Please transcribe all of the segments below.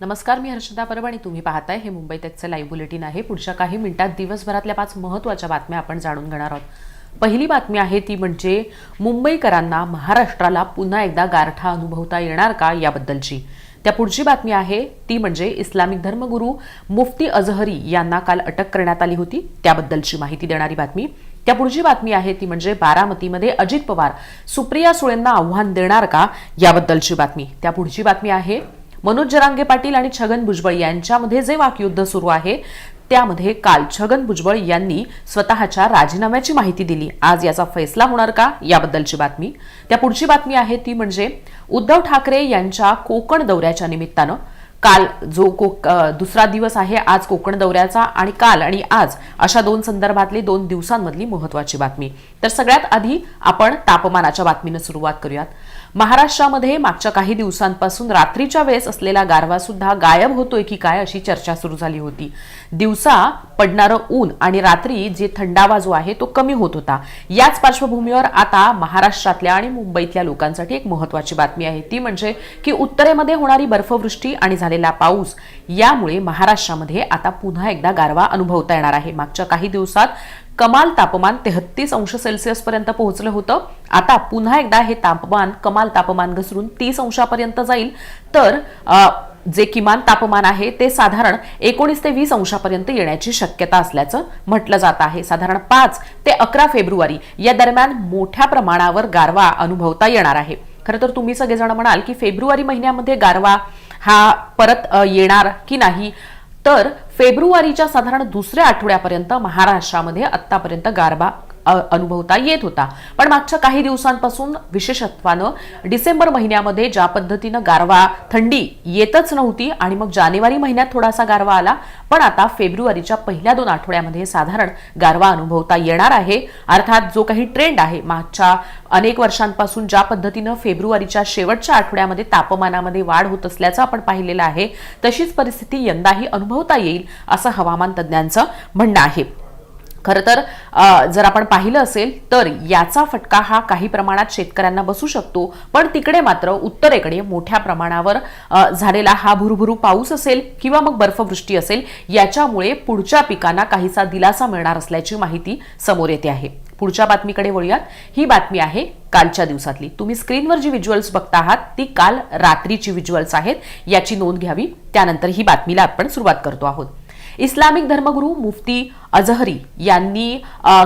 नमस्कार मी हर्षदा परब आणि तुम्ही पाहताय हे मुंबई तकचं लाईव्ह बुलेटिन आहे. पुढच्या काही मिनिटात दिवसभरातल्या पाच महत्त्वाच्या बातम्या आपण जाणून घेणार आहोत. पहिली बातमी आहे ती म्हणजे मुंबईकरांना महाराष्ट्राला पुन्हा एकदा गारठा अनुभवता येणार का याबद्दलची. त्या पुढची बातमी आहे ती म्हणजे इस्लामिक धर्मगुरू मुफ्ती अजहरी यांना काल अटक करण्यात आली होती त्याबद्दलची माहिती देणारी बातमी. त्या पुढची बातमी आहे ती म्हणजे बारामतीमध्ये अजित पवार सुप्रिया सुळेंना आव्हान देणार का याबद्दलची बातमी. त्या पुढची बातमी आहे मनोज जरांगे पाटील आणि छगन भुजबळ यांच्यामध्ये जे वाकयुद्ध सुरू आहे त्यामध्ये काल छगन भुजबळ यांनी स्वतःच्या राजीनाम्याची माहिती दिली. आज याचा फैसला होणार का? याबद्दलची बातमी. त्या पुढची बातमी आहे ती म्हणजे उद्धव ठाकरे यांच्या कोकण दौऱ्याच्या निमित्तानं काल जो कोक दुसरा दिवस आहे आज कोकण दौऱ्याचा आणि काल आणि आज अशा दोन संदर्भातली दोन दिवसांमधली महत्वाची बातमी. तर सगळ्यात आधी आपण तापमानाच्या बातमीनं सुरुवात करूयात. महाराष्ट्रामध्ये मागच्या काही दिवसांपासून रात्रीच्या वेळेस असलेला गारवा सुद्धा गायब होतोय की काय अशी चर्चा सुरू झाली होती. दिवसा पडणारं ऊन आणि रात्री जे थंडावा जो आहे तो कमी होत होता. याच पार्श्वभूमीवर आता महाराष्ट्रातल्या आणि मुंबईतल्या लोकांसाठी एक महत्वाची बातमी आहे. ती म्हणजे की उत्तरेमध्ये होणारी बर्फवृष्टी आणि झालेला पाऊस यामुळे महाराष्ट्रामध्ये आता पुन्हा एकदा गारवा अनुभवता येणार आहे. मागच्या काही दिवसात कमाल तापमान तेहत्तीस अंश सेल्सिअस पर्यंत पोहोचलं होतं. आता पुन्हा एकदा हे तापमान कमाल तापमान घसरून तीस अंशापर्यंत जाईल. तर जे किमान तापमान आहे ते साधारण एकोणीस ते वीस अंशापर्यंत येण्याची शक्यता असल्याचं म्हटलं जात आहे. साधारण पाच ते अकरा फेब्रुवारी या दरम्यान मोठ्या प्रमाणावर गारवा अनुभवता येणार आहे. खरं तर तुम्ही सगळेजण म्हणाल की फेब्रुवारी महिन्यामध्ये गारवा हा परत येणार की नाही? तर फेब्रुवारीच्या साधारण दुसऱ्या आठवड्यापर्यंत महाराष्ट्रामध्ये आतापर्यंत गारबा अनुभवता येत होता. पण मागच्या काही दिवसांपासून विशेषत्वानं डिसेंबर महिन्यामध्ये ज्या पद्धतीनं गारवा थंडी येतच नव्हती आणि मग जानेवारी महिन्यात थोडासा गारवा आला पण आता फेब्रुवारीच्या पहिल्या दोन आठवड्यामध्ये साधारण गारवा अनुभवता येणार आहे. अर्थात जो काही ट्रेंड आहे मागच्या अनेक वर्षांपासून ज्या पद्धतीनं फेब्रुवारीच्या शेवटच्या आठवड्यामध्ये तापमानामध्ये वाढ होत असल्याचं आपण पाहिलेलं आहे तशीच परिस्थिती यंदाही अनुभवता येईल असं हवामान तज्ज्ञांचं म्हणणं आहे. खरं तर जर आपण पाहिलं असेल तर याचा फटका हा काही प्रमाणात शेतकऱ्यांना बसू शकतो. पण तिकडे मात्र उत्तरेकडे मोठ्या प्रमाणावर झालेला हा भुरभुरू पाऊस असेल किंवा मग बर्फवृष्टी असेल याच्यामुळे पुढच्या पिकांना काहीसा दिलासा मिळणार असल्याची माहिती समोर येते आहे. पुढच्या बातमीकडे वळूयात. ही बातमी आहे कालच्या दिवसातली. तुम्ही स्क्रीनवर जी व्हिज्युअल्स बघता आहात ती काल रात्रीची व्हिज्युअल्स आहेत. याची नोंद घ्यावी. त्यानंतर ही बातमीला आपण सुरुवात करतो आहोत. इस्लामिक धर्मगुरू मुफ्ती अजहरी यांनी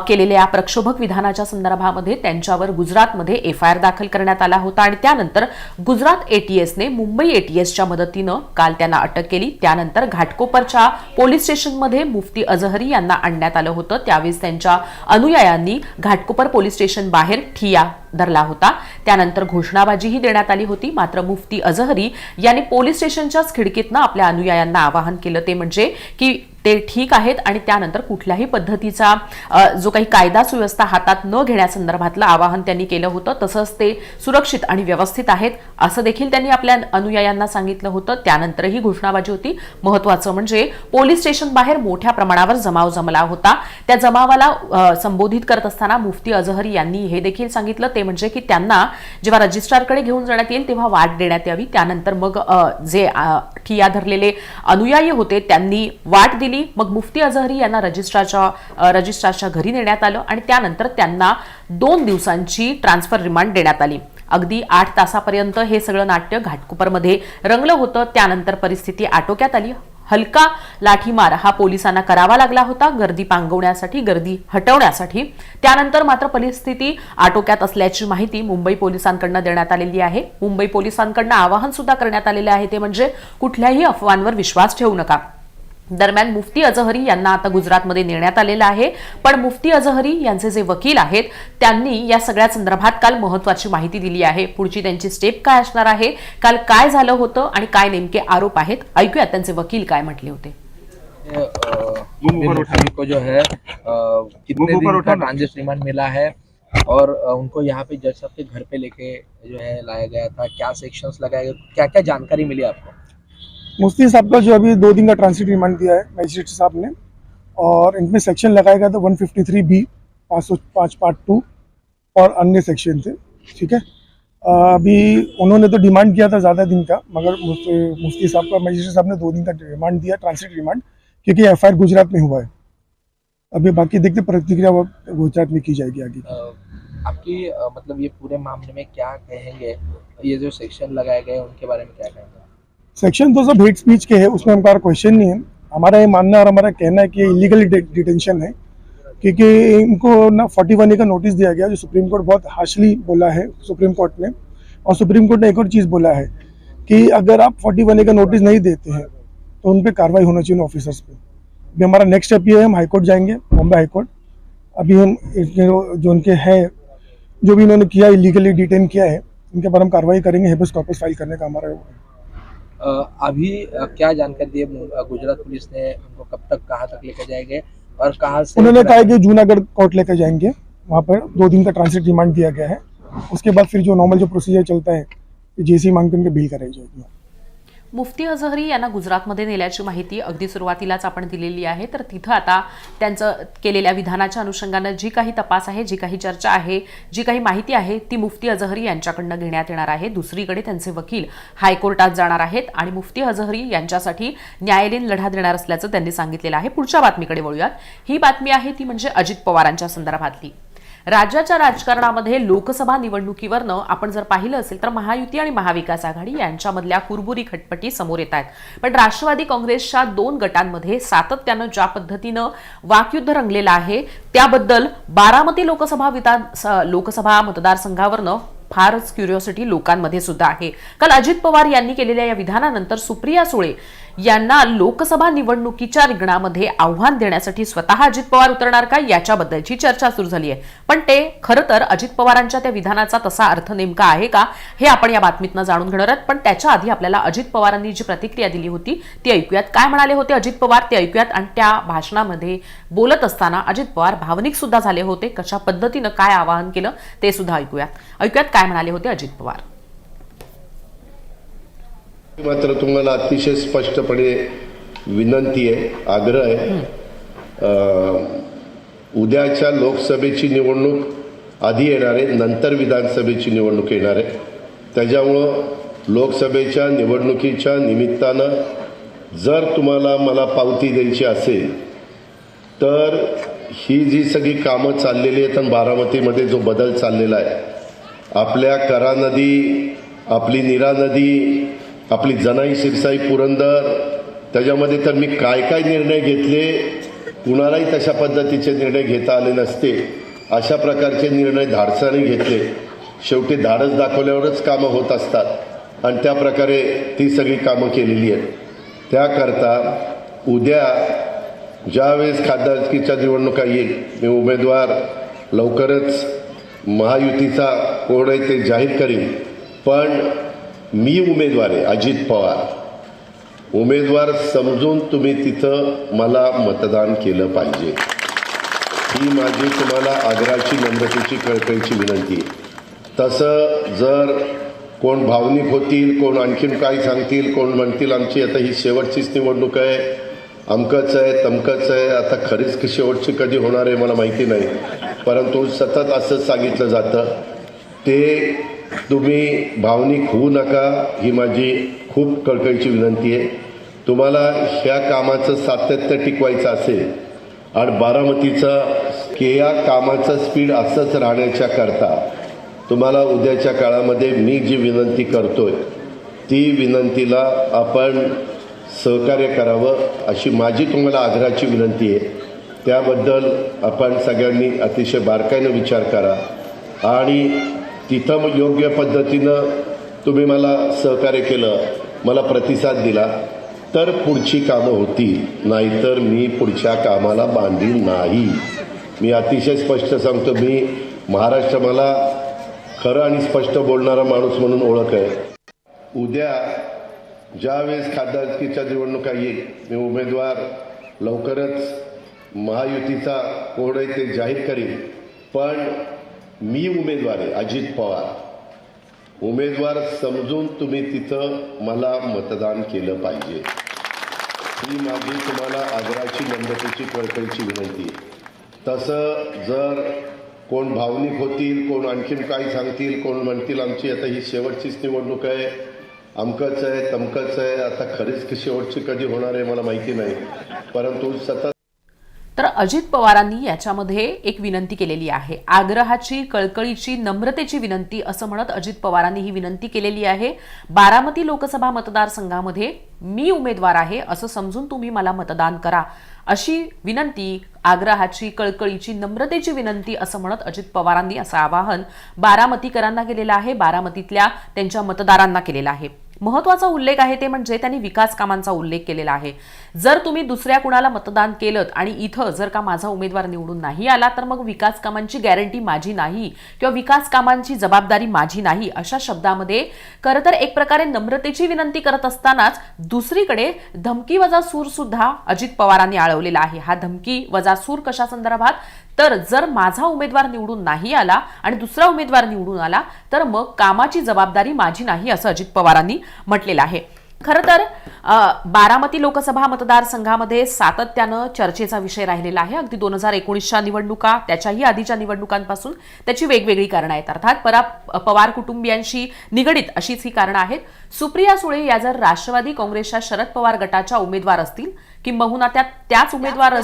केलेल्या प्रक्षोभक विधानाच्या संदर्भामध्ये त्यांच्यावर गुजरातमध्ये एफ आय आर दाखल करण्यात आला होता आणि त्यानंतर गुजरात एटीएसने मुंबई एटीएसच्या मदतीनं काल त्यांना अटक केली. त्यानंतर घाटकोपरच्या पोलीस स्टेशनमध्ये मुफ्ती अजहरी यांना आणण्यात आलं होतं. त्यावेळेस त्यांच्या अनुयायांनी घाटकोपर पोलीस स्टेशन बाहेर ठिया धरला होता. त्यानंतर घोषणाबाजीही देण्यात आली होती. मात्र मुफ्ती अजहरी यांनी पोलीस स्टेशनच्याच खिडकीतनं आपल्या अनुयायांना आवाहन केलं. ते म्हणजे की ते ठीक आहेत आणि त्यानंतर कुठल्याही पद्धतीचा जो काही कायदा सुव्यवस्था हातात न घेण्यासंदर्भातलं आवाहन त्यांनी केलं होतं तसंच ते सुरक्षित आणि व्यवस्थित आहेत असं देखील त्यांनी आपल्या अनुयायांना सांगितलं होतं. त्यानंतर ही घोषणाबाजी होती. महत्वाचं म्हणजे पोलीस स्टेशन बाहेर मोठ्या प्रमाणावर जमाव जमला होता. त्या जमावाला संबोधित करत असताना मुफ्ती अजहरी यांनी हे देखील सांगितलं. ते म्हणजे की त्यांना जेव्हा रजिस्ट्रारकडे घेऊन जाण्यात येईल तेव्हा वाट देण्यात यावी. त्यानंतर मग जे ठिया धरलेले अनुयायी होते त्यांनी वाट दिली मग मुफ्ती अझहरी यांना रजिस्ट्रारच्या रजिस्ट्रारच्या घरी नेण्यात आलं आणि त्यानंतर त्यांना दोन दिवसांची ट्रान्सफर रिमांड देण्यात आली. अगदी आठ तासापर्यंत हे सगळं नाट्य घाटकोपरमध्ये रंगलं होतं. त्यानंतर परिस्थिती आटोक्यात आली. हलका लाठीमार हा पोलिसांना करावा लागला होता. गर्दी पांगवण्यासाठी गर्दी हटवण्यासाठी. त्यानंतर मात्र परिस्थिती आटोक्यात असल्याची माहिती मुंबई पोलिसांकडनं देण्यात आलेली आहे. मुंबई पोलिसांकडनं आवाहन सुद्धा करण्यात आलेले आहे. ते म्हणजे कुठल्याही अफवांवर विश्वास ठेवू नका. दरम्यान मुफ्ती अजहरी यांना आता गुजरातमध्ये नेण्यात आलेलं आहे. पण मुफ्ती अजहरी यांचे जे वकील आहेत त्यांनी या सगळ्या संदर्भात काल महत्वाची माहिती दिली आहे. पुढची त्यांची स्टेप काय असणार आहे? काल काय झालं होतं आणि काय नेमके आरोप आहेत? ऐकूयात त्यांचे वकील काय म्हटले होते. अ, अभी मुफ्ती को जो है अ, कितने दिन का ट्रांजिट रिमांड मिला है और उनको यहाँ पे जज साहब के घर पे लेके जो है लाया गया था। क्या सेक्शंस लगाए गए? क्या क्या जानकारी मिली आपको? मुफ्ती साहब का जो अभी दो दिन का ट्रांसिट रिमांड दिया है मजिस्ट्रेट साहब ने, और इनमें सेक्शन लगाया गया था वन फिफ्टी थ्री बी पाँच सौ पाँच पार्ट टू और अन्य सेक्शन थे, ठीक है? अभी उन्होंने तो डिमांड किया था ज़्यादा दिन का, मगर मुफ्ती साहब का मजिस्ट्रेट साहब ने दो दिन का रिमांड दिया ट्रांसिट रिमांड क्योंकि एफआईआर गुजरात में हुआ है। अभी बाकी देखते प्रतिक्रिया गुजरात में की जाएगी आगे। आपकी मतलब ये पूरे मामले में क्या कहेंगे? ये जो सेक्शन लगाए गए, उनके बारे में क्या कहेंगे? सेक्शन तो सब हेट स्पीच के है, उसमें हमारा क्वेश्चन नहीं है। हमारा ये मानना और हमारा कहना है कि इलीगल डिटेंशन है, क्योंकि इनको ना फोर्टी वन ए का नोटिस दिया गया, जो सुप्रीम कोर्ट बहुत हार्शली बोला है सुप्रीम कोर्ट ने। और सुप्रीम कोर्ट ने एक और चीज़ बोला है कि अगर आप फोर्टी वन ए का नोटिस नहीं देते हैं तो उन पर कार्रवाई होना चाहिए ऑफिसर्स पे। अभी हमारा नेक्स्ट स्टेप ये है, हम हाईकोर्ट जाएँगे बॉम्बे हाईकोर्ट। अभी हम जो उनके हैं, जो भी इन्होंने किया इलीगली डिटेन किया है उनके पर हम कार्रवाई करेंगे हेबस कॉपस फ़ाइल करने का हमारा अभी क्या जानकारी दी गुजरात पुलिस ने? उनको कब तक कहाँ तक लेकर जाएँगे? और कहाँ से उन्होंने कहा कि जूनागढ़ कोर्ट लेकर जाएँगे। वहाँ पर दो दिन का ट्रांसिट रिमांड दिया गया है। उसके बाद फिर जो नॉर्मल जो प्रोसीजर चलता है जेसी मांग के उनके बिल कराई जाएगी। मुफ्ती अझहरी यांना गुजरातमध्ये नेल्याची माहिती अगदी सुरुवातीलाच आपण दिलेली आहे. तर तिथं आता त्यांचं केलेल्या विधानाच्या अनुषंगानं जी काही तपास आहे जी काही चर्चा आहे जी काही माहिती आहे ती मुफ्ती अझहरी यांच्याकडनं घेण्यात येणार आहे. दुसरीकडे त्यांचे वकील हायकोर्टात जाणार आहेत आणि मुफ्ती अझहरी यांच्यासाठी न्यायालयीन लढा देणार असल्याचं त्यांनी सांगितलेलं आहे. पुढच्या बातमीकडे वळूयात. ही बातमी आहे ती म्हणजे अजित पवारांच्या संदर्भातली. राज्याच्या राजकारणामध्ये लोकसभा निवडणुकीवरनं आपण जर पाहिलं असेल तर महायुती आणि महाविकास आघाडी यांच्यामधल्या कुरबुरी खटपटी समोर येत आहेत. पण राष्ट्रवादी काँग्रेसच्या दोन गटांमध्ये सातत्यानं ज्या पद्धतीनं वाकयुद्ध रंगलेलं आहे त्याबद्दल बारामती लोकसभा विधान लोकसभा मतदारसंघावरनं फारच क्युरिओसिटी लोकांमध्ये सुद्धा आहे. काल अजित पवार यांनी केलेल्या या विधानानंतर सुप्रिया सुळे यांना लोकसभा निवडणुकीच्या रिंगणामध्ये आव्हान देण्यासाठी स्वतः अजित पवार उतरणार का? याच्याबद्दलची चर्चा सुरू झाली आहे. पण ते खरं तर अजित पवारांच्या त्या विधानाचा तसा अर्थ नेमका आहे का? हे आपण या बातमीतनं जाणून घेणार आहोत. पण त्याच्या आधी आपल्याला अजित पवारांनी जी प्रतिक्रिया दिली होती ती ऐकूयात. काय म्हणाले होते अजित पवार? ते ऐकूयात. आणि त्या भाषणामध्ये बोलत असताना अजित पवार भावनिक सुद्धा झाले होते. कशा पद्धतीनं काय आवाहन केलं ते सुद्धा ऐकूयात. ऐकूयात काय म्हणाले होते अजित पवार? मात्र तुम्हाला अतिशय स्पष्टपणे विनंती आहे आग्रह आहे. उद्याच्या लोकसभेची निवडणूक आधी येणार आहे नंतर विधानसभेची निवडणूक येणार आहे. त्याच्यामुळं लोकसभेच्या निवडणुकीच्या निमित्तानं जर तुम्हाला मला पावती द्यायची असेल तर ही जी सगळी कामं चाललेली आहेत आणि बारामतीमध्ये जो बदल चाललेला आहे आपल्या करा नदी आपली नीरा नदी आपली जनाई शिरसाई पुरंदर त्याच्यामध्ये तर मी काय काय निर्णय घेतले कुणालाही तशा पद्धतीचे निर्णय घेता आले नसते. अशा प्रकारचे निर्णय धाडसाने घेतले. शेवटी धाडस दाखवल्यावरच कामं होत असतात. आणि त्या प्रकारे ती सगळी कामं केलेली आहेत. त्याकरता उद्या ज्यावेळेस खासदारकीच्या निवडणुका येईल मी उमेदवार लवकरच महायुतीचा कोण आहे ते जाहीर करीन. पण मी उमेदवार आहे अजित पवार. उमेदवार समजून तुम्ही तिथं मला मतदान केलं पाहिजे. ही माझी तुम्हाला आग्रहाची नम्रतेची कळकळीची विनंती आहे. तसं जर कोण भावनिक होतील कोण आणखीन काय सांगतील कोण म्हणतील आमची आता ही शेवटचीच निवडणूक आहे. अमकच आहे तमकंच आहे. आता खरीच की शेवटची कधी होणार आहे मला माहिती नाही. परंतु सतत असंच सांगितलं जातं. ते तुम्ही भावनिक होऊ नका ही माझी खूप कळकळीची विनंती आहे. तुम्हाला ह्या कामाचं सातत्य टिकवायचं असेल आणि बारामतीचा की या कामाचं स्पीड असंच राहण्याच्या करता तुम्हाला उद्याच्या काळामध्ये मी जी विनंती करतोय ती विनंतीला आपण सहकार्य करावं अशी माझी तुम्हाला आग्रहाची विनंती आहे. त्याबद्दल आपण सगळ्यांनी अतिशय बारकाईनं विचार करा आणि तिथं मग योग्य पद्धतीनं तुम्ही मला सहकार्य केलं मला प्रतिसाद दिला तर पुढची कामं होतील. नाहीतर मी पुढच्या कामाला बांधील नाही. मी अतिशय स्पष्ट सांगतो मी महाराष्ट्र मला खरं आणि स्पष्ट बोलणारा माणूस म्हणून ओळख आहे. उद्या ज्यावेळेस खासदारकीच्या निवडणुका येईल मी उमेदवार लवकरच महायुतीचा कोण आहे ते जाहीर करीन. पण मी उमेदवार आहे अजित पवार. उमेदवार समजून तुम्ही तिथं मला मतदान केलं पाहिजे. ही माझी तुम्हाला आग्रहाची नम्रतेची कळकळीची विनंती. आहे तसं जर कोण भावनिक होतील कोण आणखीन काही सांगतील कोण म्हणतील आमची आता ही शेवटचीच निवडणूक आहे. अमकंच आहे तमकंच आहे. आता खरीच शेवटची कधी होणार आहे मला माहिती नाही. परंतु सतत तर अजित पवारांनी याच्यामध्ये एक विनंती केलेली आहे. आग्रहाची कळकळीची नम्रतेची विनंती असं म्हणत अजित पवारांनी ही विनंती केलेली आहे. बारामती लोकसभा मतदारसंघामध्ये मी उमेदवार आहे असं समजून तुम्ही मला मतदान करा अशी विनंती आग्रहाची कळकळीची नम्रतेची विनंती असं म्हणत अजित पवारांनी असं आवाहन बारामतीकरांना केलेलं आहे. बारामतीतल्या त्यांच्या मतदारांना केलेलं आहे. महत्त्वाचा उल्लेख आहे ते म्हणजे त्यांनी विकास कामांचा उल्लेख केलेला आहे. जर तुम्ही दुसऱ्या कुणाला मतदान केलं आणि इथं जर का माझा उमेदवार निवडून नाही आला तर मग विकास कामांची गॅरंटी माझी नाही किंवा विकास कामांची जबाबदारी माझी नाही अशा शब्दामध्ये खरं तर एक प्रकारे नम्रतेची विनंती करत असतानाच दुसरीकडे धमकी वजा सूर सुद्धा अजित पवारांनी आळवलेला आहे. हा धमकी वजा सूर कशा संदर्भात? तर जर माझा उमेदवार निवडून नाही आला आणि दुसरा उमेदवार निवडून आला तर मग कामाची जबाबदारी माझी नाही असं अजित पवारांनी म्हटलेलं आहे. खरं तर बारामती लोकसभा मतदारसंघामध्ये सातत्यानं चर्चेचा विषय राहिलेला आहे. अगदी दोन हजार एकोणीसच्या निवडणुका त्याच्याही आधीच्या निवडणुकांपासून त्याची वेगवेगळी कारणं आहेत. अर्थात परा पवार कुटुंबियांशी निगडीत अशीच ही कारणं आहेत. सुप्रिया सुळे या जर राष्ट्रवादी काँग्रेसच्या शरद पवार गटाच्या उमेदवार असतील किंबहुना त्या त्याच उमेदवार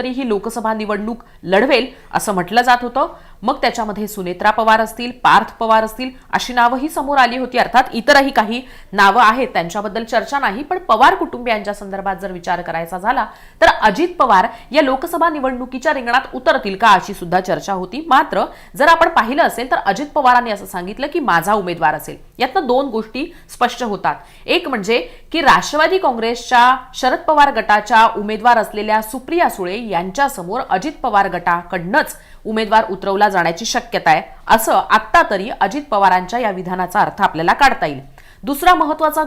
तरी ही लोकसभा निवडणूक लढवेल असं म्हटलं जात होतं. मग त्याच्यामध्ये सुनेत्रा पवार असतील पार्थ पवार असतील अशी नावंही समोर आली होती. अर्थात इतरही काही नावं आहेत. त्यांच्याबद्दल चर्चा नाही पण पवार कुटुंबियांच्या संदर्भात जर विचार करायचा झाला तर अजित पवार या लोकसभा निवडणुकीच्या रिंगणात उतरतील का अशी सुद्धा चर्चा होती. मात्र जर आपण पाहिलं असेल तर अजित पवारांनी असं सांगितलं की माझा उमेदवार असेल. यातनं दोन गोष्टी स्पष्ट होतात. एक म्हणजे की राष्ट्रवादी काँग्रेसच्या शरद पवार गटाच्या उमेदवार असलेल्या सुप्रिया सुळे यांच्यासमोर अजित पवार गटाकडनंच उमेदवार उतरवला जाण्याची शक्यता आहे असं आत्ता तरी अजित पवारांच्या या विधानाचा अर्थ आपल्याला काढता येईल. दुसरा महत्त्वाचा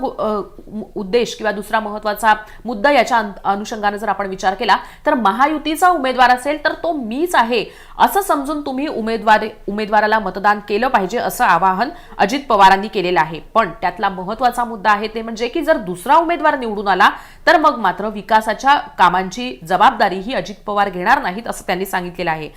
उद्देश किंवा दुसरा महत्त्वाचा मुद्दा याच्या अनुषंगाने जर आपण विचार केला तर महायुतीचा उमेदवार असेल तर तो मीच आहे असं समजून तुम्ही उमेदवार उमेदवाराला मतदान केलं पाहिजे असं आवाहन अजित पवारांनी केलेलं आहे. पण त्यातला महत्त्वाचा मुद्दा आहे ते म्हणजे की जर दुसरा उमेदवार निवडून आला तर मग मात्र विकासाच्या कामांची जबाबदारी ही अजित पवार घेणार नाहीत असं त्यांनी सांगितलेलं आहे.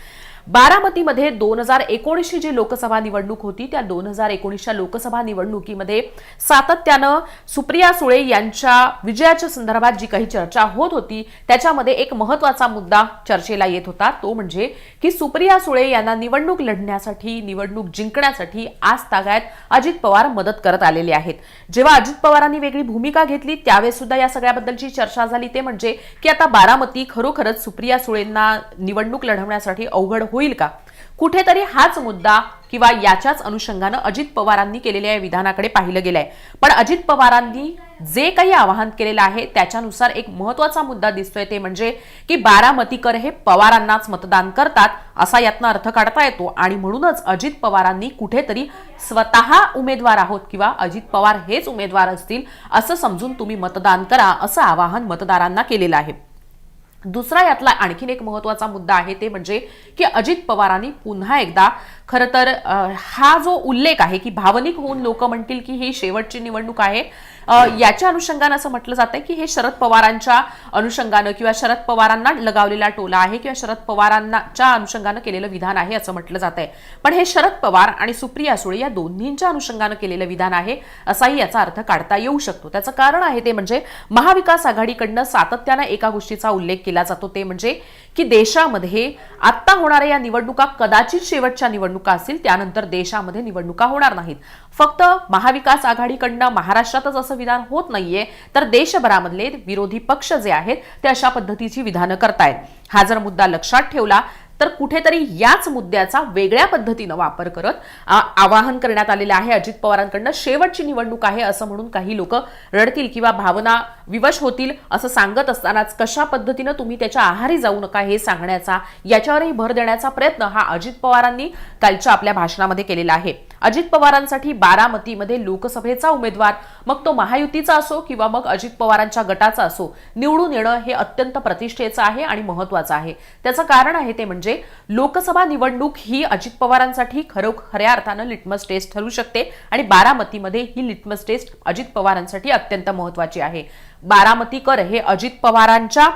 बारामतीमध्ये दोन हजार एकोणीसची जी लोकसभा निवडणूक होती त्या दोन हजार एकोणीसच्या लोकसभा निवडणुकीमध्ये सातत्यानं सुप्रिया सुळे यांच्या विजयाच्या संदर्भात जी काही चर्चा होत होती त्याच्यामध्ये एक महत्त्वाचा मुद्दा चर्चेला येत होता. तो म्हणजे की सुप्रिया सुळे यांना निवडणूक लढण्यासाठी निवडणूक जिंकण्यासाठी आज तागायत अजित पवार मदत करत आलेले आहेत. जेव्हा अजित पवारांनी वेगळी भूमिका घेतली त्यावेळेस सुद्धा या सगळ्याबद्दलची चर्चा झाली. ते म्हणजे की आता बारामती खरोखरच सुप्रिया सुळेंना निवडणूक लढवण्यासाठी अवघड होईल का? कुठेतरी हाच मुद्दा किंवा याच्याच अनुषंगानं अजित पवारांनी केलेल्या या विधानाकडे पाहिलं गेलंय. पण अजित पवारांनी जे काही आवाहन केलेलं आहे त्याच्यानुसार एक महत्त्वाचा मुद्दा दिसतोय ते म्हणजे की बारामतीकर हे पवारांनाच मतदान करतात असा यातनं अर्थ काढता येतो. आणि म्हणूनच अजित पवारांनी कुठेतरी स्वतः उमेदवार आहोत किंवा अजित पवार हेच उमेदवार असतील असं समजून तुम्ही मतदान करा असं आवाहन मतदारांना केलेलं आहे. दुसरा यातला आणखीन एक महत्त्वाचा मुद्दा आहे ते म्हणजे की अजित पवारांनी पुन्हा एकदा खरं तर हा जो उल्लेख आहे की भावनिक होऊन लोक म्हणतील की ही शेवटची निवडणूक आहे याच्या अनुषंगानं असं म्हटलं जात की हे शरद पवारांच्या अनुषंगानं किंवा शरद पवारांना लगावलेला टोला आहे किंवा शरद पवारांच्या अनुषंगानं केलेलं विधान आहे असं म्हटलं जात आहे पण हे शरद पवार आणि सुप्रिया सुळे या दोन्हींच्या अनुषंगानं केलेलं विधान आहे असाही याचा अर्थ काढता येऊ शकतो. त्याचं कारण आहे ते म्हणजे महाविकास आघाडीकडनं सातत्यानं एका गोष्टीचा उल्लेख केला जातो ते म्हणजे की देशामध्ये आत्ता होणाऱ्या या निवडणुका कदाचित शेवटच्या निवडणुका असतील त्यानंतर देशामध्ये निवडणुका होणार नाहीत. फक्त महाविकास आघाडीकडनं महाराष्ट्रातच असं विधान होत नाहीये तर देशभरामधले विरोधी पक्ष जे आहेत ते अशा पद्धतीची विधानं करतायत. हा जर मुद्दा लक्षात ठेवला तर कुठेतरी याच मुद्द्याचा वेगळ्या पद्धतीनं वापर करत आ- आवाहन करण्यात आलेलं आहे अजित पवारांकडनं. शेवटची निवडणूक आहे असं म्हणून काही लोक रडतील किंवा भावना विवश होतील असं सांगत असतानाच कशा पद्धतीनं तुम्ही त्याच्या आहारी जाऊ नका हे सांगण्याचा याच्यावरही भर देण्याचा प्रयत्न हा अजित पवारांनी कालच्या आपल्या भाषणामध्ये केलेला आहे. अजित पवारांसाठी बारामतीमध्ये लोकसभेचा उमेदवार. मग तो महायुतीचा असो किंवा मग अजित पवारांच्या गटाचा असो निवडून येणं हे अत्यंत प्रतिष्ठेचं आहे आणि महत्वाचं आहे. त्याचं कारण आहे ते म्हणजे लोकसभा निवडणूक ही अजित पवारांसाठी खरो खऱ्या अर्थानं लिटमस टेस्ट ठरू शकते आणि बारामतीमध्ये ही लिटमस टेस्ट अजित पवारांसाठी अत्यंत महत्वाची आहे. बारामतीकर हे अजित पवारांच्या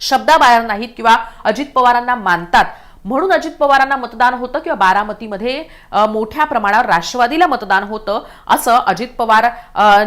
शब्दाबाहेर नाहीत किंवा अजित पवारांना मानतात म्हणून अजित पवारांना मतदान होतं किंवा बारामतीमध्ये मोठ्या प्रमाणावर राष्ट्रवादीला मतदान होतं असं अजित पवार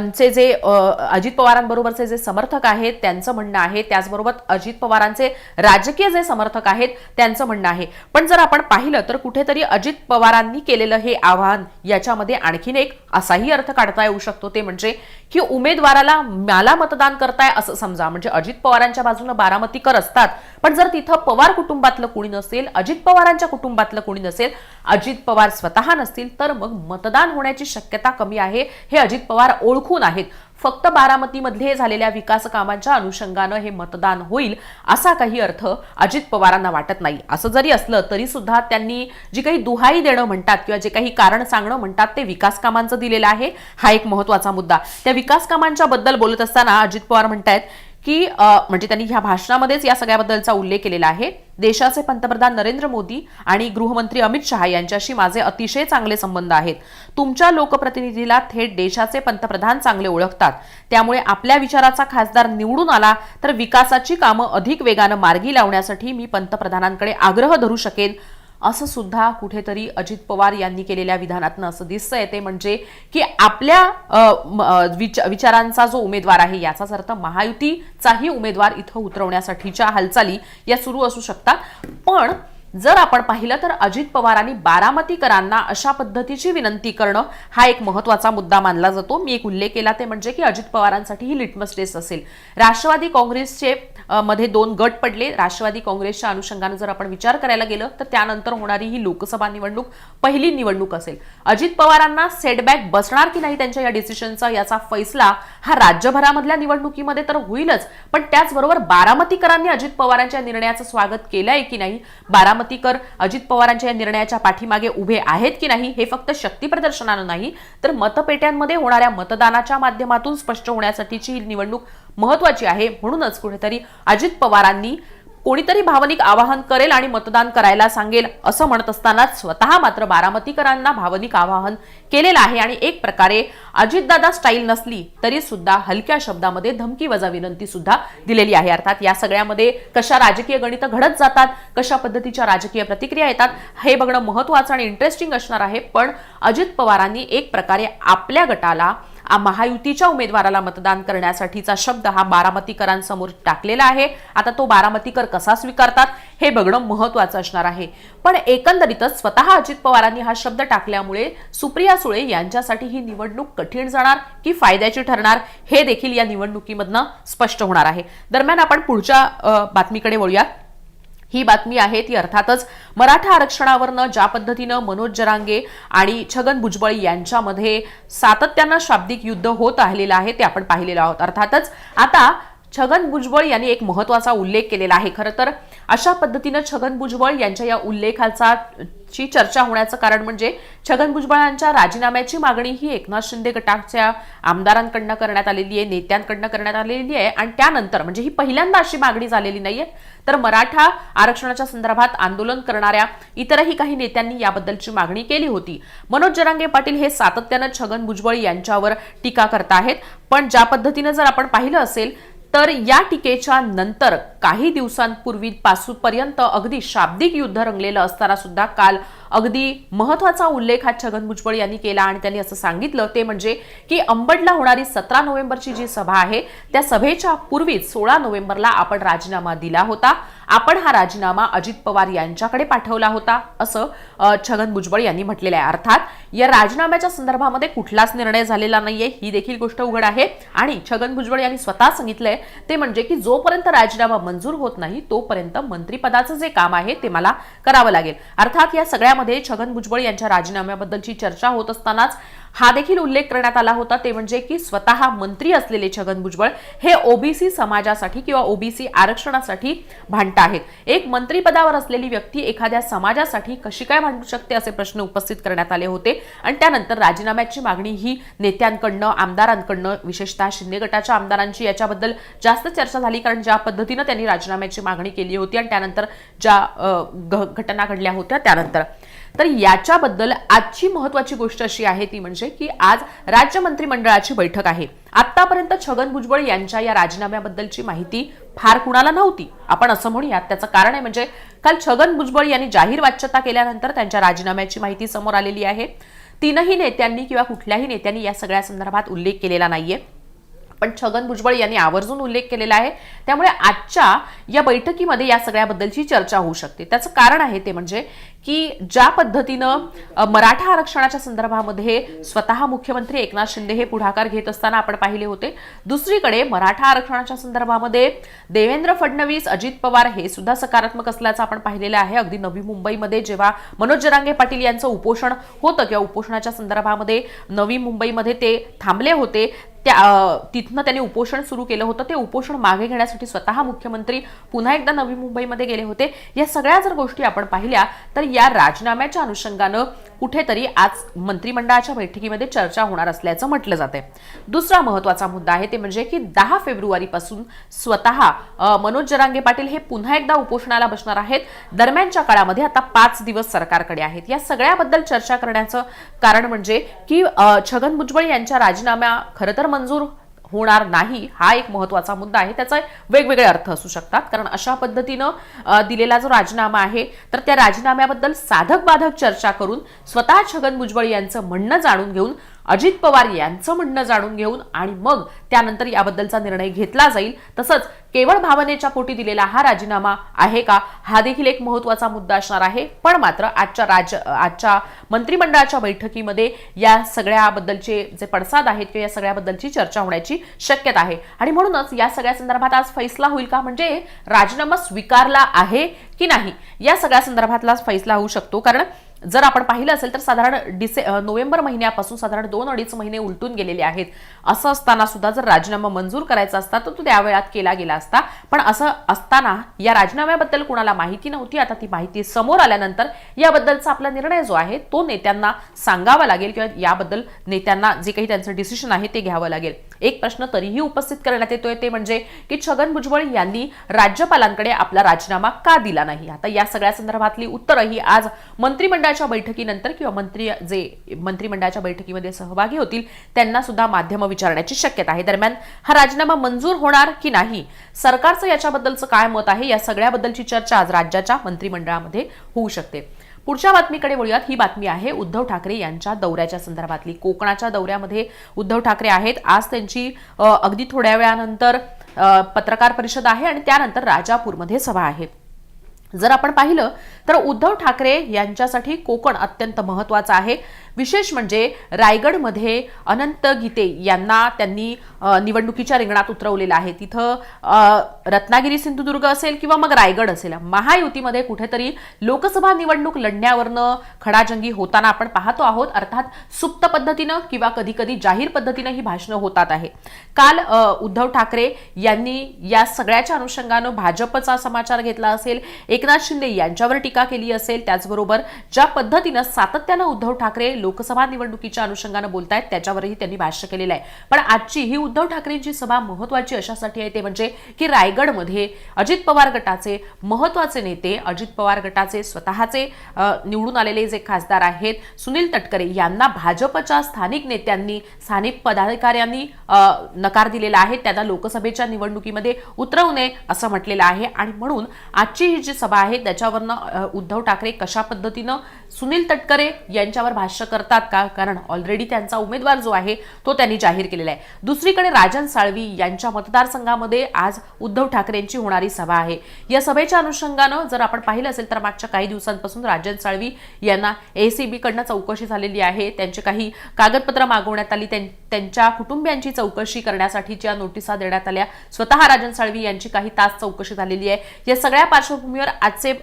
चे जे अजित पवारांबरोबरचे जे समर्थक आहेत त्यांचं म्हणणं आहे. त्याचबरोबर अजित पवारांचे राजकीय जे समर्थक आहेत त्यांचं म्हणणं आहे. पण जर आपण पाहिलं तर कुठेतरी अजित पवारांनी केलेलं हे आव्हान याच्यामध्ये आणखीन एक असाही अर्थ काढता येऊ शकतो. ते म्हणजे की उमेदवाराला मला मतदान करताय असं समजा. म्हणजे अजित पवारांच्या बाजूनं बारामतीकर असतात. पण जर तिथं पवार कुटुंबातलं कुणी नसेल अजित पवारांच्या कुटुंबातलं कुणी नसेल अजित पवार स्वतः नसतील तर मग मतदान होण्याची शक्यता कमी आहे. हे अजित पवार ओळखून आहेत. फक्त बारामतीमध्ये झालेल्या विकास कामांच्या अनुषंगानं हे मतदान होईल असा काही अर्थ अजित पवारांना वाटत नाही. असं जरी असलं तरी सुद्धा त्यांनी जी काही दुहाई देणं म्हणतात किंवा जे काही कारण सांगणं म्हणतात ते विकास कामांचं दिलेलं आहे. हा एक महत्त्वाचा मुद्दा. त्या विकास कामांच्या बद्दल बोलत असताना अजित पवार म्हणतायत की म्हणजे त्यांनी ह्या भाषणामध्येच या सगळ्याबद्दलचा उल्लेख केलेला आहे. देशाचे पंतप्रधान नरेंद्र मोदी आणि गृहमंत्री अमित शहा यांच्याशी माझे अतिशय चांगले संबंध आहेत. तुमच्या लोकप्रतिनिधीला थेट देशाचे पंतप्रधान चांगले ओळखतात. त्यामुळे आपल्या विचाराचा खासदार निवडून आला तर विकासाची कामं अधिक वेगानं मार्गी लावण्यासाठी मी पंतप्रधानांकडे आग्रह धरू शकेन असं सुद्धा कुठेतरी अजित पवार यांनी केलेल्या विधानातनं असं दिसतंय. ते म्हणजे की आपल्या विच- विचारांचा जो उमेदवार आहे याचाच अर्थ महायुतीचाही उमेदवार इथं उतरवण्यासाठीच्या हालचाली या सुरू असू शकतात. पण जर आपण पाहिलं तर अजित पवारांनी बारामतीकरांना अशा पद्धतीची विनंती करणं हा एक महत्त्वाचा मुद्दा मानला जातो. मी एक उल्लेख केला ते म्हणजे की अजित पवारांसाठी ही लिटमस टेस्ट असेल. राष्ट्रवादी काँग्रेसचे मध्ये दोन गट पडले. राष्ट्रवादी काँग्रेसच्या अनुषंगानं जर आपण विचार करायला गेलं तर त्यानंतर होणारी ही लोकसभा निवडणूक पहिली निवडणूक असेल. अजित पवारांना सेटबॅक बसणार की नाही त्यांच्या या डिसिशनचा याचा फैसला हा राज्यभरामधल्या निवडणुकीमध्ये तर होईलच. पण त्याचबरोबर बारामतीकरांनी अजित पवारांच्या निर्णयाचं स्वागत केलंय की नाही? बारामतीकर अजित पवारांच्या या निर्णयाच्या पाठीमागे उभे आहेत की नाही? हे फक्त शक्ती प्रदर्शनानं नाही तर मतपेट्यांमध्ये होणाऱ्या मतदानाच्या माध्यमातून स्पष्ट होण्यासाठीची ही निवडणूक महत्वाची आहे. म्हणूनच कुठेतरी अजित पवारांनी कोणीतरी भावनिक आवाहन करेल आणि मतदान करायला सांगेल असं म्हणत असतानाच स्वतः मात्र बारामतीकरांना भावनिक आवाहन केलेलं आहे आणि एक प्रकारे अजितदादा स्टाईल नसली तरी सुद्धा हलक्या शब्दामध्ये धमकी वजा विनंती सुद्धा दिलेली आहे. अर्थात या सगळ्यामध्ये कशा राजकीय गणितं घडत जातात कशा पद्धतीच्या राजकीय प्रतिक्रिया येतात हे बघणं महत्वाचं आणि इंटरेस्टिंग असणार आहे. पण अजित पवारांनी एक प्रकारे आपल्या गटाला महायुतीच्या उमेदवाराला मतदान करण्यासाठीचा शब्द हा बारामतीकरांसमोर टाकलेला आहे. आता तो बारामतीकर कसा स्वीकारतात हे बघणं महत्वाचं असणार आहे. पण एकंदरीतच स्वतः अजित पवारांनी हा शब्द टाकल्यामुळे सुप्रिया सुळे यांच्यासाठी ही निवडणूक कठीण जाणार की फायद्याची ठरणार हे देखील या निवडणुकीमधनं स्पष्ट होणार आहे. दरम्यान आपण पुढच्या बातमीकडे वळूयात. ही बातमी आहे ती अर्थातच मराठा आरक्षणावरनं ज्या पद्धतीनं मनोज जरांगे आणि छगन भुजबळ यांच्यामध्ये सातत्यानं शाब्दिक युद्ध होत राहिलेलं आहे ते आपण पाहिलेलं आहोत. अर्थातच आता छगन भुजबळ यांनी एक महत्त्वाचा उल्लेख केलेला आहे. खरं तर अशा पद्धतीनं छगन भुजबळ यांच्या या उल्लेखाचा ची चर्चा होण्याचं कारण म्हणजे छगन भुजबळांच्या राजीनाम्याची मागणी ही एकनाथ शिंदे गटाच्या आमदारांकडनं करण्यात आलेली आहे नेत्यांकडनं करण्यात आलेली आहे आणि त्यानंतर म्हणजे ही पहिल्यांदा अशी मागणी झालेली नाहीये. तर मराठा आरक्षणाच्या संदर्भात आंदोलन करणाऱ्या इतरही काही नेत्यांनी याबद्दलची मागणी केली होती. मनोज जरांगे पाटील हे सातत्यानं छगन भुजबळ यांच्यावर टीका करताहेत. पण ज्या पद्धतीनं जर आपण पाहिलं असेल तर या टीकेच्या नंतर काही दिवसांपूर्वी पासूनपर्यंत अगदी शाब्दिक युद्ध रंगलेलं असताना सुद्धा काल अगदी महत्त्वाचा उल्लेख हा छगन भुजबळ यांनी केला आणि त्यांनी असं सांगितलं ते म्हणजे की अंबडला होणारी सतरा नोव्हेंबरची जी सभा आहे त्या सभेच्या पूर्वीच सोळा नोव्हेंबरला आपण राजीनामा दिला होता. आपण हा राजीनामा अजित पवार यांच्याकडे पाठवला होता असं छगन भुजबळ यांनी म्हटलेलं आहे. अर्थात या राजीनाम्याच्या संदर्भामध्ये कुठलाच निर्णय झालेला नाहीये ही देखील गोष्ट उघड आहे. आणि छगन भुजबळ यांनी स्वतः सांगितलंय ते म्हणजे की जोपर्यंत राजीनामा मंजूर होत नाही तोपर्यंत मंत्रिपदाचं जे काम आहे ते मला करावं लागेल. अर्थात या सगळ्या सगळ्यामध्ये छगन भुजबळ यांच्या राजीनाम्याबद्दलची चर्चा होत असतानाच हा देखील उल्लेख करण्यात आला होता. ते म्हणजे की स्वतः मंत्री असलेले छगन भुजबळ हे ओबीसी समाजासाठी किंवा ओबीसी आरक्षणासाठी भांडत आहेत. एक मंत्रीपदावर असलेली व्यक्ती एखाद्या समाजासाठी कशी काय भांडू शकते असे प्रश्न उपस्थित करण्यात आले होते. आणि त्यानंतर राजीनाम्याची मागणी ही नेत्यांकडनं आमदारांकडनं विशेषतः शिंदे गटाच्या आमदारांची याच्याबद्दल जास्त चर्चा झाली कारण ज्या पद्धतीनं त्यांनी राजीनाम्याची मागणी केली होती आणि त्यानंतर ज्या घटना घडल्या होत्या त्यानंतर. तर याच्याबद्दल आजची महत्वाची गोष्ट अशी आहे ती म्हणजे की आज राज्य मंत्रिमंडळाची बैठक आहे. आतापर्यंत छगन भुजबळ यांच्या या राजीनाम्याबद्दलची माहिती फार कुणाला नव्हती. आपण असं म्हणूयात. त्याचं कारण आहे म्हणजे काल छगन भुजबळ यांनी जाहीर वाच्यता केल्यानंतर त्यांच्या राजीनाम्याची माहिती समोर आलेली आहे. तीनही नेत्यांनी किंवा कुठल्याही नेत्यांनी या सगळ्या संदर्भात उल्लेख केलेला नाहीये. पण छगन भुजबळ यांनी आवर्जून उल्लेख केलेला आहे. त्यामुळे आजच्या या बैठकीमध्ये या सगळ्याबद्दलची चर्चा होऊ शकते. त्याचं कारण आहे ते म्हणजे की ज्या पद्धतीनं मराठा आरक्षणाच्या संदर्भामध्ये स्वतः मुख्यमंत्री एकनाथ शिंदे हे पुढाकार घेत असताना आपण पाहिले होते. दुसरीकडे मराठा आरक्षणाच्या संदर्भामध्ये देवेंद्र फडणवीस अजित पवार हे सुद्धा सकारात्मक असल्याचं आपण पाहिलेलं आहे. अगदी नवी मुंबईमध्ये जेव्हा मनोज जरांगे पाटील यांचं उपोषण होतं किंवा उपोषणाच्या संदर्भामध्ये नवी मुंबईमध्ये ते थांबले होते त्या तिथनं त्यांनी उपोषण सुरू केलं होतं. ते उपोषण मागे घेण्यासाठी स्वतः मुख्यमंत्री पुन्हा एकदा नवी मुंबईमध्ये गेले होते. या सगळ्या जर गोष्टी आपण पाहिल्या तर या राजीनाम्याच्या अनुषंगानं कुठेतरी आज मंत्रिमंडळाच्या बैठकीमध्ये चर्चा होणार असल्याचं म्हटलं जाते दुसरा महत्त्वाचा मुद्दा आहे ते म्हणजे की दहा फेब्रुवारीपासून स्वतः मनोज जरांगे पाटील हे पुन्हा एकदा उपोषणाला बसणार आहेत. दरम्यानच्या काळामध्ये आता पाच दिवस सरकारकडे आहेत. या सगळ्याबद्दल चर्चा करण्याचं कारण म्हणजे की छगन भुजबळ यांच्या राजीनाम्या खरं तर मंजूर होणार नाही हा एक महत्त्वाचा मुद्दा आहे. त्याचा वेगवेगळे अर्थ असू शकतात. कारण अशा पद्धतीनं दिलेला जो राजीनामा आहे तर त्या राजीनाम्याबद्दल साधक बाधक चर्चा करून स्वतः छगन भुजबळ यांचं म्हणणं जाणून घेऊन अजित पवार यांचं म्हणणं जाणून घेऊन आणि मग त्यानंतर याबद्दलचा निर्णय घेतला जाईल. तसंच केवळ भावनेच्या पोटी दिलेला हा राजीनामा आहे का? हा देखील एक महत्त्वाचा मुद्दा असणार आहे. पण मात्र आजच्या राज्य आजच्या मंत्रिमंडळाच्या बैठकीमध्ये या सगळ्याबद्दलचे जे पडसाद आहेत किंवा या सगळ्याबद्दलची चर्चा होण्याची शक्यता आहे. आणि म्हणूनच या सगळ्या संदर्भात आज फैसला होईल का? म्हणजे राजीनामा स्वीकारला आहे की नाही? या सगळ्या संदर्भातला फैसला होऊ शकतो. कारण जर आपण पाहिलं असेल तर साधारण डिसे नोव्हेंबर महिन्यापासून साधारण दोन अडीच महिने उलटून गेलेले आहेत. असं असताना सुद्धा जर राजीनामा मंजूर करायचा असता तर तो त्यावेळात केला गेला असता. पण असं असताना या राजीनाम्याबद्दल कुणाला माहिती नव्हती. आता ती माहिती समोर आल्यानंतर याबद्दलचा आपला निर्णय जो आहे तो नेत्यांना सांगावा लागेल किंवा याबद्दल नेत्यांना जे काही त्यांचं डिसिशन आहे ते घ्यावं लागेल. एक प्रश्न तरीही उपस्थित करण्यात येतोय ते म्हणजे की छगन भुजबळ यांनी राज्यपालांकडे आपला राजीनामा का दिला नाही? आता या सगळ्या संदर्भातली उत्तरं ही आज मंत्रिमंडळाच्या बैठकीनंतर किंवा मंत्री जे मंत्रिमंडळाच्या बैठकीमध्ये सहभागी होतील त्यांना सुद्धा माध्यमं विचारण्याची शक्यता आहे. दरम्यान हा राजीनामा मंजूर होणार की नाही? सरकारचं याच्याबद्दलचं काय मत आहे? या सगळ्याबद्दलची चर्चा आज राज्याच्या मंत्रिमंडळामध्ये होऊ शकते. पुढच्या बातमीकडे वळूयात. ही बातमी आहे उद्धव ठाकरे यांच्या दौऱ्याच्या संदर्भातली. कोकणाच्या दौऱ्यामध्ये उद्धव ठाकरे आहेत. आज त्यांची अगदी थोड्या वेळानंतर पत्रकार परिषद आहे आणि त्यानंतर राजापूरमध्ये सभा आहे. जर आपण पाहिलं तर उद्धव ठाकरे यांच्यासाठी कोकण अत्यंत महत्वाचं आहे. विशेष म्हणजे रायगडमध्ये अनंत गीते यांना त्यांनी निवडणुकीच्या रिंगणात उतरवलेलं आहे. तिथं रत्नागिरी सिंधुदुर्ग असेल किंवा मग रायगड असेल महायुतीमध्ये कुठेतरी लोकसभा निवडणूक लढण्यावरनं खडाजंगी होताना आपण पाहतो आहोत. अर्थात सुप्त पद्धतीनं किंवा कधी कधी जाहीर पद्धतीनं ही भाषणं होतात आहे. काल उद्धव ठाकरे यांनी या सगळ्याच्या अनुषंगानं भाजपचा समाचार घेतला असेल. एकनाथ शिंदे यांच्यावर टीका केली असेल. त्याचबरोबर ज्या पद्धतीनं सातत्यानं उद्धव ठाकरे लोकसभा निवडणुकीच्या अनुषंगानं बोलतायत त्याच्यावरही त्यांनी भाष्य केलेलं आहे. पण आजची ही उद्धव ठाकरेंची सभा महत्वाची अशासाठी आहे ते म्हणजे की रायगडमध्ये अजित पवार गटाचे महत्त्वाचे नेते अजित पवार गटाचे स्वतःचे निवडून आलेले जे खासदार आहेत सुनील तटकरे यांना भाजपच्या स्थानिक नेत्यांनी स्थानिक पदाधिकाऱ्यांनी नकार दिलेला आहे. त्यांना लोकसभेच्या निवडणुकीमध्ये उतरवू नये असं म्हटलेलं आहे. आणि म्हणून आजची ही जी सभा आहे त्याच्यावरनं उद्धव ठाकरे कशा पद्धतीनं सुनील तटकरे यांच्यावर भाष्य करतात का? कारण ऑलरेडी त्यांचा उमेदवार जो आहे तो त्यांनी जाहीर केलेला आहे. दुसरीकडे राजन साळवी यांच्या मतदारसंघामध्ये आज उद्धव ठाकरेंची होणारी सभा आहे. या सभेच्या अनुषंगानं जर आपण पाहिलं असेल तर मागच्या काही दिवसांपासून राजन साळवी यांना एसीबी कडनं चौकशी झालेली आहे. त्यांचे काही कागदपत्र मागवण्यात आली. त्यांच्या कुटुंबियांची चौकशी करण्यासाठीच्या नोटिसा देण्यात आल्या स्वतः राजन साळवी यांची काही तास चौकशी झालेली आहे. या सगळ्या पार्श्वभूमीवर आजचे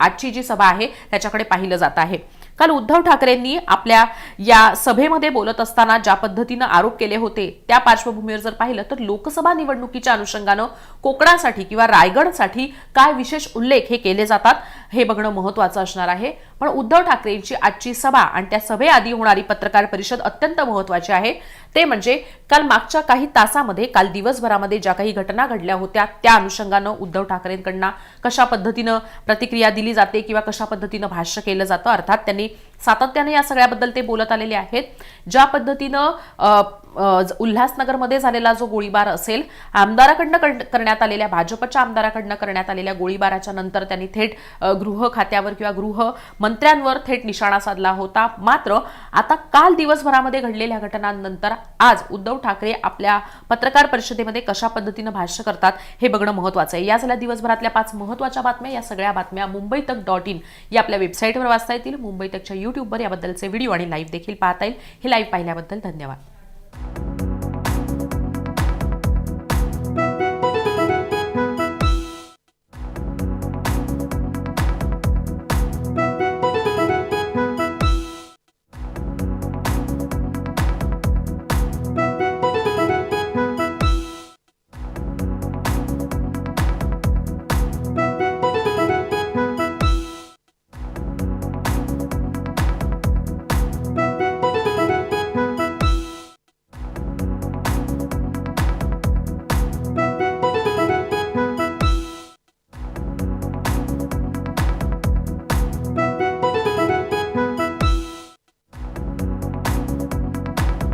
आजची जी सभा आहे त्याच्याकडे पाहिलं जात आहे. काल उद्धव ठाकरेंनी आपल्या या सभेमध्ये बोलत असताना ज्या पद्धतीनं आरोप केले होते त्या पार्श्वभूमीवर जर पाहिलं तर लोकसभा निवडणुकीच्या अनुषंगानं कोकणासाठी किंवा रायगडसाठी काय विशेष उल्लेख हे केले जातात हे बघणं महत्वाचं असणार आहे. पण उद्धव ठाकरेंची आजची सभा आणि त्या सभेआधी होणारी पत्रकार परिषद अत्यंत महत्वाची आहे. ते म्हणजे काल मागच्या काही तासामध्ये काल दिवसभरामध्ये ज्या काही घटना घडल्या होत्या त्या अनुषंगानं उद्धव ठाकरेंकडनं कशा पद्धतीनं प्रतिक्रिया दिली जाते किंवा कशा पद्धतीनं भाष्य केलं जातं अर्थात त्यांनी सातत्याने या सगळ्याबद्दल ते बोलत आलेले आहेत. ज्या पद्धतीनं उल्हासनगरमध्ये झालेला जो गोळीबार असेल आमदाराकडनं करण्यात आलेल्या भाजपच्या आमदाराकडनं करण्यात आलेल्या गोळीबाराच्या नंतर त्यांनी थेट गृह खात्यावर किंवा गृह मंत्र्यांवर थेट निशाणा साधला होता. मात्र आता काल दिवसभरामध्ये घडलेल्या घटनांनंतर आज उद्धव ठाकरे आपल्या पत्रकार परिषदेमध्ये कशा पद्धतीनं भाष्य करतात हे बघणं महत्वाचं आहे. या झाल्या दिवसभरातल्या पाच महत्त्वाच्या बातम्या या सगळ्या बातम्या मुंबई तक डॉट इन या आपल्या वेबसाईटवर वाचता येतील. मुंबई तकच्या युट्यूबवर याबद्दलचे व्हिडिओ आणि लाईव्ह देखील पाहता येईल. हे लाईव्ह पाहिल्याबद्दल धन्यवाद.